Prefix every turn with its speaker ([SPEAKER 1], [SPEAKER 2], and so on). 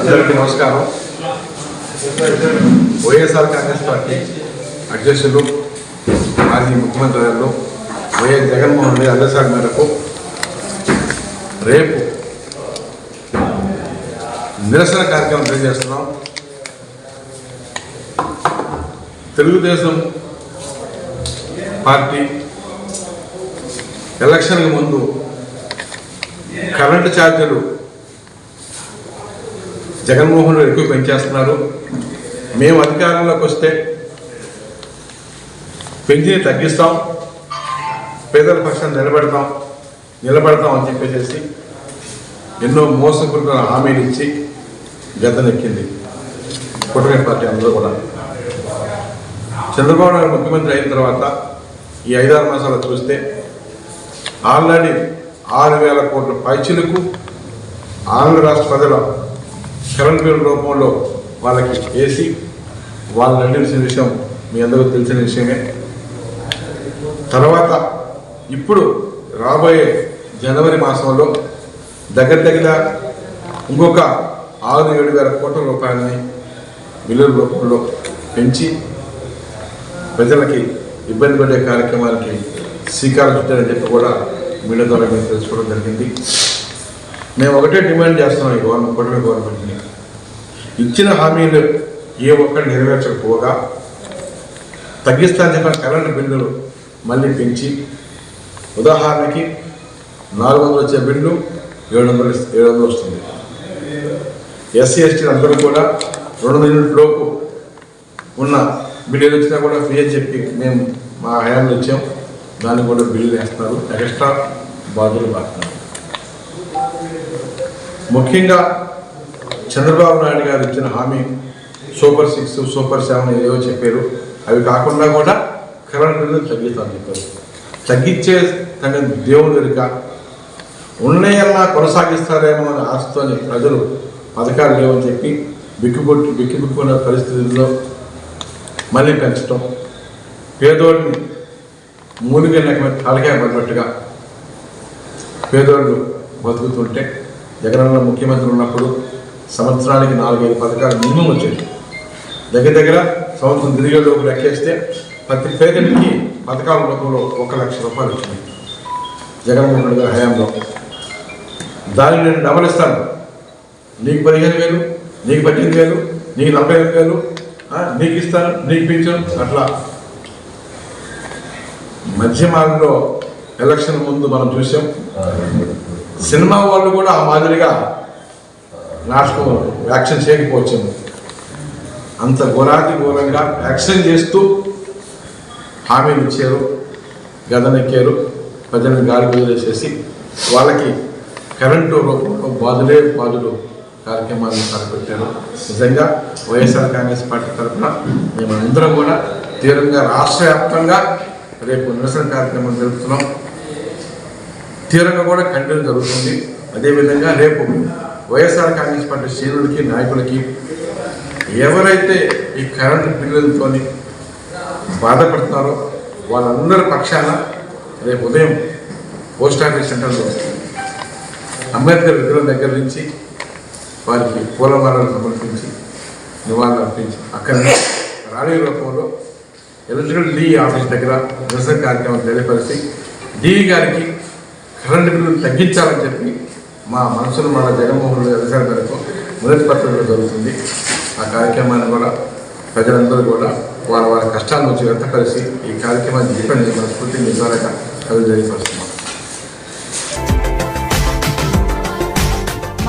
[SPEAKER 1] అందరికీ నమస్కారం. వైఎస్ఆర్ కాంగ్రెస్ పార్టీ అధ్యక్షులు మాజీ ముఖ్యమంత్రి గారు వైఎస్ జగన్మోహన్ రెడ్డి ఆదేశాల మేరకు రేపు నిరసన కార్యక్రమం తెలియజేస్తున్నాం. తెలుగుదేశం పార్టీ ఎలక్షన్కి ముందు కరెంటు ఛార్జీలు జగన్మోహన్ రెడ్డి ఎక్కువ పెంచేస్తున్నారు. మేము అధికారంలోకి వస్తే పెంచిని తగ్గిస్తాం. పేదల పక్షాన్ని నిలబెడతాం నిలబెడతాం అని చెప్పేసి ఎన్నో మోసపూరిత హామీలు ఇచ్చి గద్దెనెక్కింది. కూటమి పార్టీ అందరూ కూడా. చంద్రబాబు నాయుడు ముఖ్యమంత్రి అయిన తర్వాత ఈ ఐదారు మాసాలు చూస్తే ఆల్రెడీ ఆరు వేల కోట్ల పైచిలకు ఆంధ్ర రాష్ట్ర ప్రజల కరెంట్ బిల్ రూపంలో వాళ్ళకి వేసి వాళ్ళని నడిచిన విషయం మీ అందరికీ తెలిసిన విషయమే. తర్వాత ఇప్పుడు రాబోయే జనవరి మాసంలో దగ్గర దగ్గర ఇంకొక ఆరు ఏడు వేల కోట్ల రూపాయలని బిల్లుల రూపంలో పెంచి ప్రజలకి ఇబ్బంది పడే కార్యక్రమానికి శ్రీకారం చుట్టారని చెప్పి కూడా మీడియా ద్వారా మేము తెలుసుకోవడం జరిగింది. మేము ఒకటే డిమాండ్ చేస్తున్నాం ఈ గవర్నమెంట్ కూటమి గవర్నమెంట్ని. ఇచ్చిన హామీలు ఏ ఒక్కటి నెరవేర్చకపోగా తగ్గిస్తాను చెప్పిన కరెంటు బిల్లులు మళ్ళీ పెంచి ఉదాహరణకి నాలుగు వందలు వచ్చే బిల్లు ఏడు వందలు ఏడు వందలు వస్తుంది. ఎస్సీ ఎస్టీ అందరూ కూడా రెండు యూనిట్లోపు ఉన్న బిల్లులు వచ్చినా కూడా ఫ్రీ అని చెప్పి మేము మా హయాంలో ఇచ్చాం. దాన్ని కూడా బిల్లు వేస్తున్నారు. ఎక్స్ట్రా బాధ్యులు పడుతున్నారు ముఖ్యంగా చంద్రబాబు నాయుడు గారు ఇచ్చిన హామీ సూపర్ సిక్స్ సూపర్ సెవెన్ ఏవో చెప్పారు. అవి కాకుండా కూడా కరెంట్ బిల్లు తగ్గిస్తామని చెప్పారు. తగ్గించే తగిన దేవుడు ఎరుక ఉన్నాయన్నా కొనసాగిస్తారేమో అని ఆశతోని ప్రజలు పథకాలు లేవని చెప్పి బిక్కుబొట్టు బిక్కిబుక్కున్న పరిస్థితుల్లో మళ్ళీ పెంచడం పేదోడిని మూలిగా తలకాయ పడినట్టుగా పేదోళ్ళు బతుకుతుంటే జగనన్న ముఖ్యమంత్రి ఉన్నప్పుడు సంవత్సరానికి నాలుగైదు పథకాలు మినిమం వచ్చేది దగ్గర దగ్గర సంవత్సరం తిరిగేలోపు లెక్కేస్తే ప్రతి పేదనికి పథకాల రూపంలో ఒక లక్ష రూపాయలు వచ్చింది జగన్మోహన్ రెడ్డి గారి హయాంలో. దాన్ని నేను డబల్ ఇస్తాను నీకు పదిహేను వేలు నీకు పద్దెనిమిది వేలు నీకు నలభై ఐదు వేలు నీకు ఇస్తాను నీకు పెంచాను అట్లా. మధ్య మార్గంలో ఎలక్షన్ ముందు మనం చూసాం. సినిమా వాళ్ళు కూడా ఆ మాదిరిగా నాటకం యాక్షన్ చేయకపోవచ్చాము అంత ఘోరాతి ఘోరంగా యాక్షన్ చేస్తూ హామీలు ఇచ్చారు గదనెక్కారు ప్రజలను గాలి వదిలేసేసి వాళ్ళకి కరెంటు రూపంలో బాధులే బాధులు కార్యక్రమాలను తలపెట్టారు. నిజంగా వైఎస్ఆర్ కాంగ్రెస్ పార్టీ తరఫున మేము కూడా తీవ్రంగా రాష్ట్ర వ్యాప్తంగా రేపు నిరసన కార్యక్రమం జరుపుతున్నాం. తీవ్రంగా కూడా కంటిన్యూ జరుగుతుంది. అదేవిధంగా రేపు వైఎస్ఆర్ కాంగ్రెస్ పార్టీ శ్రేణులకి నాయకులకి ఎవరైతే ఈ కరెంటు బిల్లులతో బాధపడుతున్నారో వాళ్ళందరి పక్షాన రేపు ఉదయం పోస్ట్ ఆఫీస్ సెంటర్లో అంబేద్కర్ విగ్రహం దగ్గర నుంచి వారికి పూలమాలను సమర్పించి నివాళులు అర్పించి అక్కడ రాణి రూపంలో ఎలక్ట్రికల్ డి ఆఫీస్ దగ్గర నిరసన కార్యక్రమం తెలియపరిచి డి గారికి కరెంటు బిల్లు తగ్గించాలని చెప్పి మా మనసును మన జగన్మోహన్ రెడ్డి అధికార మేరకు మొదటి పత్రికలో జరుగుతుంది. ఆ కార్యక్రమాన్ని కూడా ప్రజలందరూ కూడా వారి వారి కష్టాలను నుంచి వ్యక్తపరిచి కలిసి ఈ కార్యక్రమాన్ని చెప్పండి మన స్ఫూర్తిని ద్వారా కవిత తెలియపరుస్తున్నాం